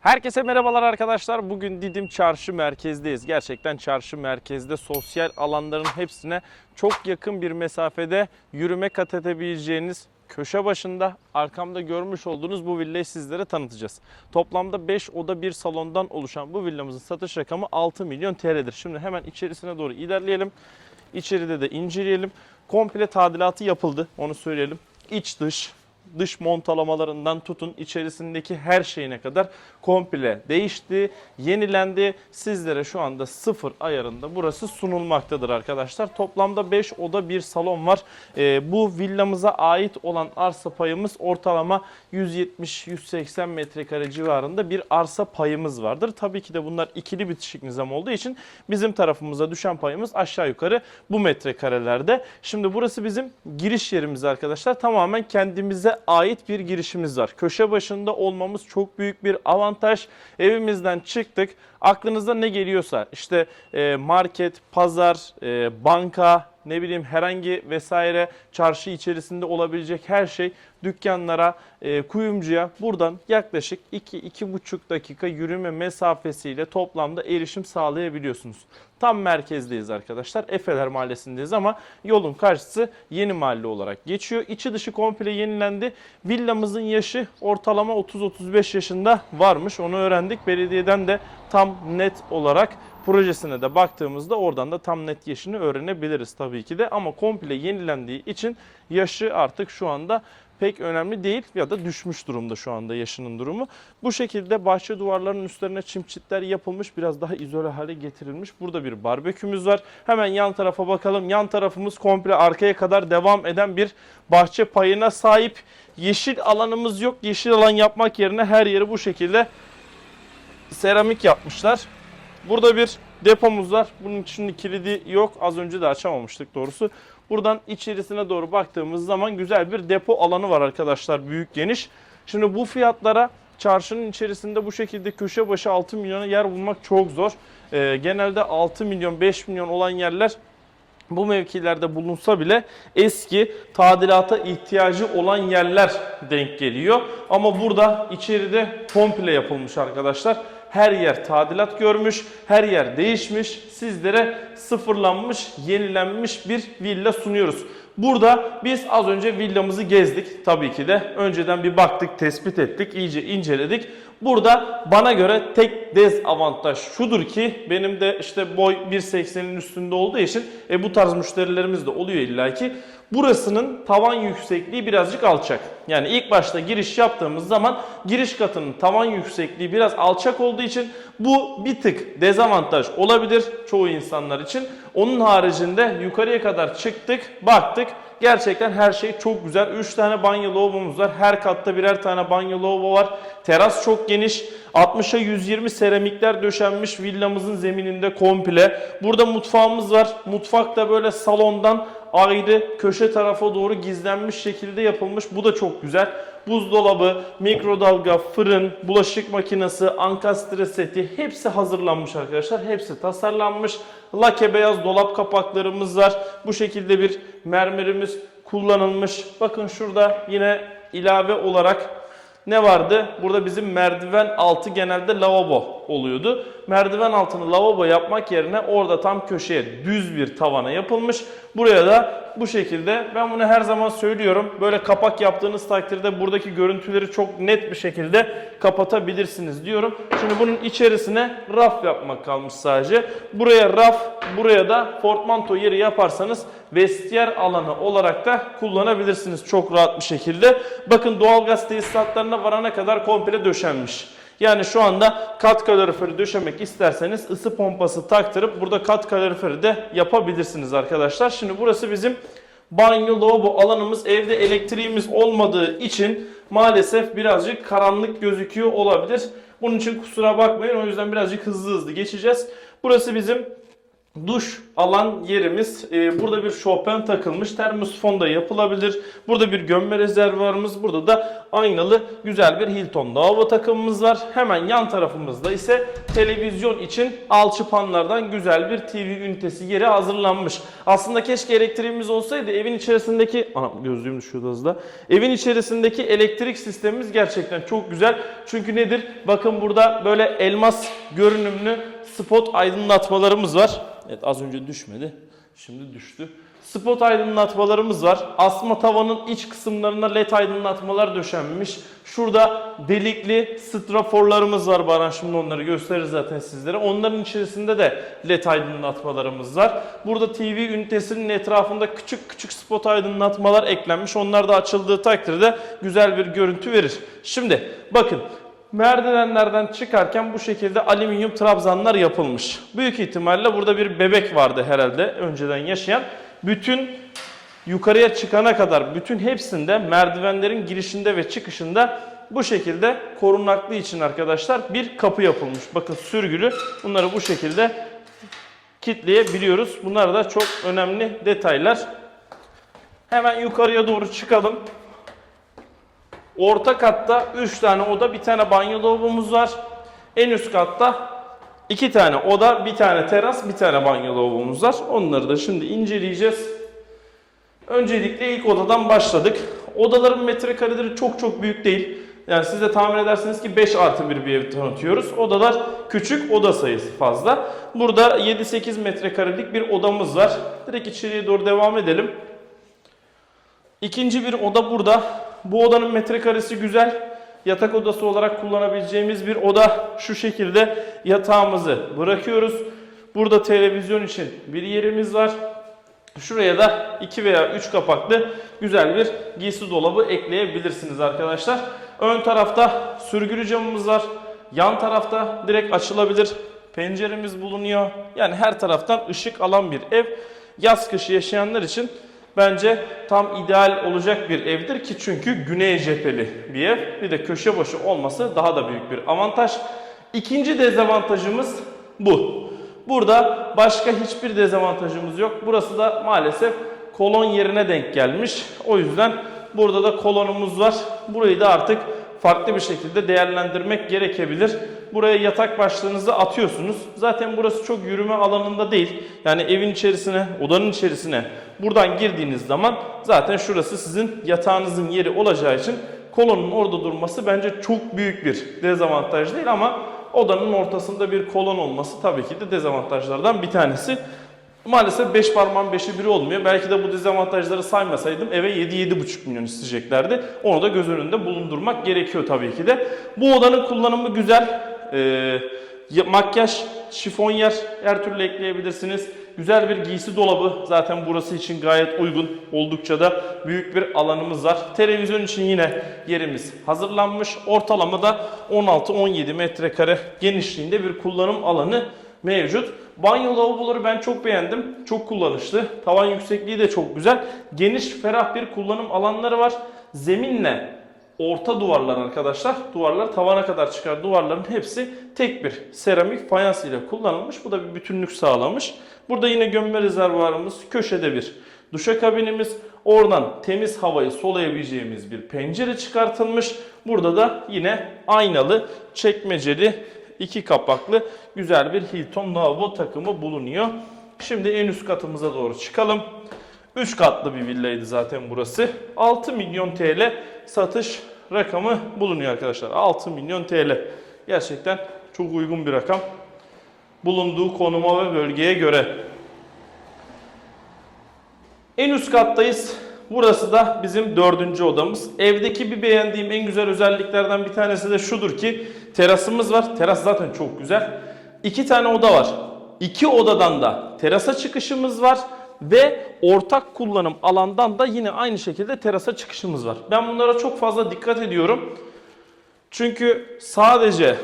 Herkese merhabalar arkadaşlar. Bugün Didim Çarşı merkezdeyiz. Gerçekten çarşı merkezde sosyal alanların hepsine çok yakın bir mesafede yürüme kat edebileceğiniz köşe başında arkamda görmüş olduğunuz bu villayı sizlere tanıtacağız. Toplamda 5 oda 1 salondan oluşan bu villamızın satış rakamı 6 milyon TL'dir. Şimdi hemen içerisine doğru ilerleyelim. İçeride de inceleyelim. Komple tadilatı yapıldı onu söyleyelim. İç dış dış montalamalarından tutun içerisindeki her şeyine kadar komple değişti, yenilendi. Sizlere şu anda sıfır ayarında burası sunulmaktadır arkadaşlar. Toplamda 5 oda bir salon var. Ee, bu villamıza ait olan arsa payımız ortalama 170-180 metrekare civarında bir arsa payımız vardır. Tabii ki de bunlar ikili bitişik nizam olduğu için bizim tarafımıza düşen payımız aşağı yukarı bu metrekarelerde. Şimdi burası bizim giriş yerimiz arkadaşlar. Tamamen kendimize ait bir girişimiz var. Köşe başında olmamız çok büyük bir avantaj. Evimizden çıktık. Aklınıza ne geliyorsa işte e, market, pazar, e, banka, ne bileyim herhangi vesaire çarşı içerisinde olabilecek her şey dükkanlara, e, kuyumcuya buradan yaklaşık 2-2,5 dakika yürüme mesafesiyle toplamda erişim sağlayabiliyorsunuz. Tam merkezdeyiz arkadaşlar. Efeler Mahallesi'ndeyiz ama yolun karşısı yeni mahalle olarak geçiyor. İçi dışı komple yenilendi. Villamızın yaşı ortalama 30-35 yaşında varmış. Onu öğrendik. Belediyeden de tam net olarak projesine de baktığımızda oradan da tam net yaşını öğrenebiliriz tabii ki de. Ama komple yenilendiği için yaşı artık şu anda pek önemli değil ya da düşmüş durumda şu anda yaşının durumu. Bu şekilde bahçe duvarlarının üstlerine çim çitler yapılmış biraz daha izole hale getirilmiş. Burada bir barbekümüz var. Hemen yan tarafa bakalım. Yan tarafımız komple arkaya kadar devam eden bir bahçe payına sahip. Yeşil alanımız yok. Yeşil alan yapmak yerine her yeri bu şekilde seramik yapmışlar. Burada bir depomuz var. Bunun için kilidi yok. Az önce de açamamıştık doğrusu. Buradan içerisine doğru baktığımız zaman güzel bir depo alanı var arkadaşlar. Büyük geniş. Şimdi bu fiyatlara çarşının içerisinde bu şekilde köşe başı 6 milyona yer bulmak çok zor. Ee, genelde 6 milyon 5 milyon olan yerler bu mevkilerde bulunsa bile eski tadilata ihtiyacı olan yerler denk geliyor. Ama burada içeride komple yapılmış arkadaşlar. Her yer tadilat görmüş, her yer değişmiş. Sizlere sıfırlanmış, yenilenmiş bir villa sunuyoruz. Burada biz az önce villamızı gezdik tabii ki de. Önceden bir baktık, tespit ettik, iyice inceledik. Burada bana göre tek dezavantaj şudur ki benim de işte boy 1.80'in üstünde olduğu için e, bu tarz müşterilerimiz de oluyor illaki. Burasının tavan yüksekliği birazcık alçak. Yani ilk başta giriş yaptığımız zaman giriş katının tavan yüksekliği biraz alçak olduğu için bu bir tık dezavantaj olabilir çoğu insanlar için. Onun haricinde yukarıya kadar çıktık, baktık. Gerçekten her şey çok güzel. 3 tane banyo lavabomuz var. Her katta birer tane banyo lavabo var. Teras çok geniş. 60'a 120 seramikler döşenmiş villamızın zemininde komple. Burada mutfağımız var. Mutfak da böyle salondan ayrı köşe tarafa doğru gizlenmiş şekilde yapılmış. Bu da çok güzel. Buzdolabı, mikrodalga, fırın, bulaşık makinesi, ankastre seti hepsi hazırlanmış arkadaşlar. Hepsi tasarlanmış. Lake beyaz dolap kapaklarımız var. Bu şekilde bir mermerimiz kullanılmış. Bakın şurada yine ilave olarak ne vardı? Burada bizim merdiven altı genelde lavabo oluyordu. Merdiven altını lavabo yapmak yerine orada tam köşeye düz bir tavana yapılmış. Buraya da bu şekilde ben bunu her zaman söylüyorum. Böyle kapak yaptığınız takdirde buradaki görüntüleri çok net bir şekilde kapatabilirsiniz diyorum. Şimdi bunun içerisine raf yapmak kalmış sadece. Buraya raf, buraya da portmanto yeri yaparsanız vestiyer alanı olarak da kullanabilirsiniz çok rahat bir şekilde. Bakın doğalgaz tesisatlarına varana kadar komple döşenmiş. Yani şu anda kat kaloriferi döşemek isterseniz ısı pompası taktırıp burada kat kaloriferi de yapabilirsiniz arkadaşlar. Şimdi burası bizim banyo lavabo alanımız. Evde elektriğimiz olmadığı için maalesef birazcık karanlık gözüküyor olabilir. Bunun için kusura bakmayın o yüzden birazcık hızlı hızlı geçeceğiz. Burası bizim duş alan yerimiz. Ee, burada bir Chopin takılmış. Termosifon da yapılabilir. Burada bir gömme rezervuarımız. Burada da aynalı güzel bir Hilton lavabo takımımız var. Hemen yan tarafımızda ise televizyon için alçıpanlardan güzel bir TV ünitesi yeri hazırlanmış. Aslında keşke elektriğimiz olsaydı evin içerisindeki... Ana gözlüğüm düşüyordu da. Evin içerisindeki elektrik sistemimiz gerçekten çok güzel. Çünkü nedir? Bakın burada böyle elmas görünümlü spot aydınlatmalarımız var. Evet az önce düşmedi. Şimdi düştü. Spot aydınlatmalarımız var. Asma tavanın iç kısımlarına led aydınlatmalar döşenmiş. Şurada delikli straforlarımız var Baran. Şimdi onları gösterir zaten sizlere. Onların içerisinde de led aydınlatmalarımız var. Burada TV ünitesinin etrafında küçük küçük spot aydınlatmalar eklenmiş. Onlar da açıldığı takdirde güzel bir görüntü verir. Şimdi bakın merdivenlerden çıkarken bu şekilde alüminyum trabzanlar yapılmış. Büyük ihtimalle burada bir bebek vardı herhalde önceden yaşayan. Bütün yukarıya çıkana kadar bütün hepsinde merdivenlerin girişinde ve çıkışında bu şekilde korunaklı için arkadaşlar bir kapı yapılmış. Bakın sürgülü bunları bu şekilde kitleyebiliyoruz. Bunlar da çok önemli detaylar. Hemen yukarıya doğru çıkalım. Orta katta 3 tane oda, bir tane banyo lavabomuz var. En üst katta 2 tane oda, bir tane teras, bir tane banyo lavabomuz var. Onları da şimdi inceleyeceğiz. Öncelikle ilk odadan başladık. Odaların metrekareleri çok çok büyük değil. Yani siz de tahmin edersiniz ki 5 artı 1 bir ev tanıtıyoruz. Odalar küçük, oda sayısı fazla. Burada 7-8 metrekarelik bir odamız var. Direkt içeriye doğru devam edelim. İkinci bir oda burada. Bu odanın metrekaresi güzel. Yatak odası olarak kullanabileceğimiz bir oda. Şu şekilde yatağımızı bırakıyoruz. Burada televizyon için bir yerimiz var. Şuraya da 2 veya 3 kapaklı güzel bir giysi dolabı ekleyebilirsiniz arkadaşlar. Ön tarafta sürgülü camımız var. Yan tarafta direkt açılabilir penceremiz bulunuyor. Yani her taraftan ışık alan bir ev. Yaz kışı yaşayanlar için bence tam ideal olacak bir evdir ki çünkü güney cepheli bir ev. Bir de köşe başı olması daha da büyük bir avantaj. İkinci dezavantajımız bu. Burada başka hiçbir dezavantajımız yok. Burası da maalesef kolon yerine denk gelmiş. O yüzden burada da kolonumuz var. Burayı da artık farklı bir şekilde değerlendirmek gerekebilir. Buraya yatak başlığınızı atıyorsunuz. Zaten burası çok yürüme alanında değil. Yani evin içerisine, odanın içerisine buradan girdiğiniz zaman zaten şurası sizin yatağınızın yeri olacağı için kolonun orada durması bence çok büyük bir dezavantaj değil ama odanın ortasında bir kolon olması tabii ki de dezavantajlardan bir tanesi. Maalesef 5 parmağın 5'i biri olmuyor. Belki de bu dezavantajları saymasaydım eve 7-7,5 milyon isteyeceklerdi. Onu da göz önünde bulundurmak gerekiyor tabii ki de. Bu odanın kullanımı güzel. Ee, ya- makyaj, şifonyer her türlü ekleyebilirsiniz. Güzel bir giysi dolabı zaten burası için gayet uygun. Oldukça da büyük bir alanımız var. Televizyon için yine yerimiz hazırlanmış. Ortalama da 16-17 metrekare genişliğinde bir kullanım alanı mevcut. Banyo lavaboları ben çok beğendim. Çok kullanışlı. Tavan yüksekliği de çok güzel. Geniş, ferah bir kullanım alanları var. Zeminle orta duvarlar arkadaşlar. Duvarlar tavana kadar çıkar. Duvarların hepsi tek bir seramik fayans ile kullanılmış. Bu da bir bütünlük sağlamış. Burada yine gömme rezervuarımız, köşede bir duşakabinimiz, oradan temiz havayı solayabileceğimiz bir pencere çıkartılmış. Burada da yine aynalı, çekmeceli, iki kapaklı güzel bir Hilton lavabo takımı bulunuyor. Şimdi en üst katımıza doğru çıkalım. 3 katlı bir villaydı zaten burası. 6 milyon TL satış rakamı bulunuyor arkadaşlar. 6 milyon TL. Gerçekten çok uygun bir rakam. Bulunduğu konuma ve bölgeye göre. En üst kattayız. Burası da bizim dördüncü odamız. Evdeki bir beğendiğim en güzel özelliklerden bir tanesi de şudur ki terasımız var. Teras zaten çok güzel. İki tane oda var. İki odadan da terasa çıkışımız var ve ortak kullanım alandan da yine aynı şekilde terasa çıkışımız var. Ben bunlara çok fazla dikkat ediyorum. Çünkü sadece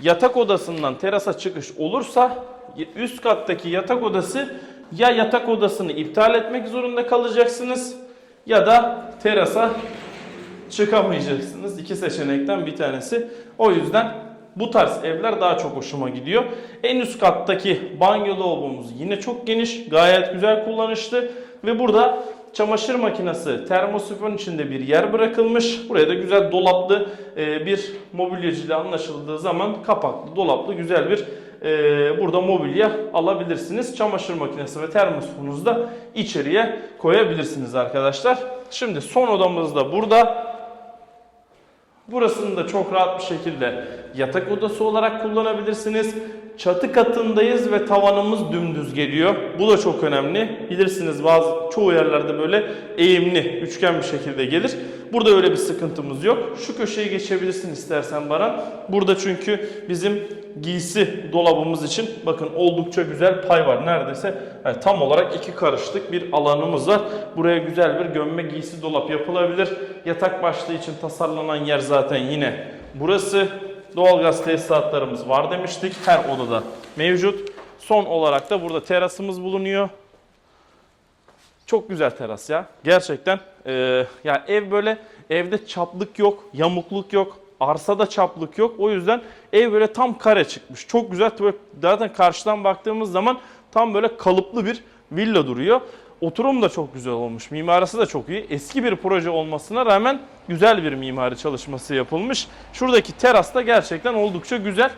yatak odasından terasa çıkış olursa üst kattaki yatak odası ya yatak odasını iptal etmek zorunda kalacaksınız ya da terasa çıkamayacaksınız. İki seçenekten bir tanesi. O yüzden bu tarz evler daha çok hoşuma gidiyor. En üst kattaki banyo lavabomuz yine çok geniş, gayet güzel kullanışlı ve burada çamaşır makinesi termosifon içinde bir yer bırakılmış. Buraya da güzel dolaplı e, bir mobilyacıyla anlaşıldığı zaman kapaklı dolaplı güzel bir burada mobilya alabilirsiniz. Çamaşır makinesi ve termosifonunuzu da içeriye koyabilirsiniz arkadaşlar. Şimdi son odamız da burada. Burasını da çok rahat bir şekilde yatak odası olarak kullanabilirsiniz. Çatı katındayız ve tavanımız dümdüz geliyor. Bu da çok önemli. Bilirsiniz bazı çoğu yerlerde böyle eğimli, üçgen bir şekilde gelir. Burada öyle bir sıkıntımız yok. Şu köşeye geçebilirsin istersen Baran. Burada çünkü bizim giysi dolabımız için bakın oldukça güzel pay var. Neredeyse yani tam olarak iki karışlık bir alanımız var. Buraya güzel bir gömme giysi dolap yapılabilir. Yatak başlığı için tasarlanan yer zaten yine burası. Doğalgaz tesisatlarımız var demiştik. Her odada mevcut. Son olarak da burada terasımız bulunuyor. Çok güzel teras ya. Gerçekten e, ya ev böyle evde çaplık yok, yamukluk yok, arsada çaplık yok. O yüzden ev böyle tam kare çıkmış. Çok güzel. Zaten karşıdan baktığımız zaman tam böyle kalıplı bir villa duruyor. Oturum da çok güzel olmuş. Mimarisi de çok iyi. Eski bir proje olmasına rağmen güzel bir mimari çalışması yapılmış. Şuradaki teras da gerçekten oldukça güzel.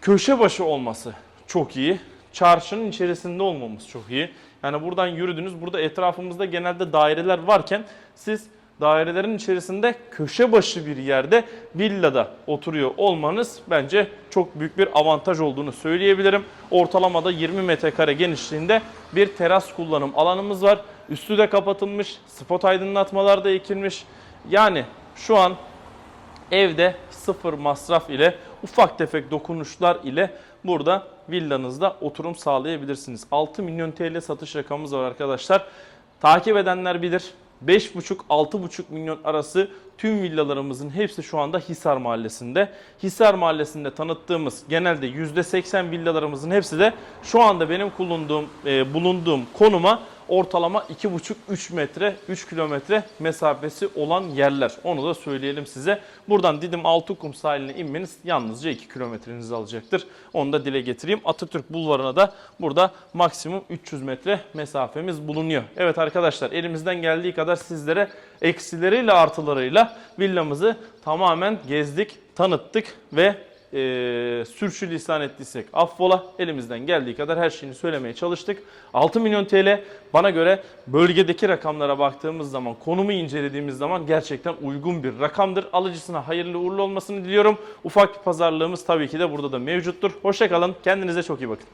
Köşe başı olması çok iyi. Çarşının içerisinde olmamız çok iyi. Yani buradan yürüdünüz. Burada etrafımızda genelde daireler varken siz dairelerin içerisinde köşe başı bir yerde villada oturuyor olmanız bence çok büyük bir avantaj olduğunu söyleyebilirim. Ortalamada 20 metrekare genişliğinde bir teras kullanım alanımız var. Üstü de kapatılmış, spot aydınlatmalar da ekilmiş. Yani şu an evde sıfır masraf ile ufak tefek dokunuşlar ile burada villanızda oturum sağlayabilirsiniz. 6 milyon TL satış rakamımız var arkadaşlar. Takip edenler bilir. 5,5-6,5 milyon arası tüm villalarımızın hepsi şu anda Hisar Mahallesi'nde. Hisar Mahallesi'nde tanıttığımız genelde %80 villalarımızın hepsi de şu anda benim bulunduğum, e, bulunduğum konuma ortalama 2,5-3 metre, 3 kilometre mesafesi olan yerler. Onu da söyleyelim size. Buradan Didim Altıkum sahiline inmeniz yalnızca 2 kilometrenizi alacaktır. Onu da dile getireyim. Atatürk Bulvarı'na da burada maksimum 300 metre mesafemiz bulunuyor. Evet arkadaşlar elimizden geldiği kadar sizlere eksileriyle artılarıyla villamızı tamamen gezdik, tanıttık ve e, sürçülisan ettiysek affola elimizden geldiği kadar her şeyini söylemeye çalıştık. 6 milyon TL bana göre bölgedeki rakamlara baktığımız zaman konumu incelediğimiz zaman gerçekten uygun bir rakamdır. Alıcısına hayırlı uğurlu olmasını diliyorum. Ufak bir pazarlığımız tabii ki de burada da mevcuttur. Hoşçakalın kendinize çok iyi bakın.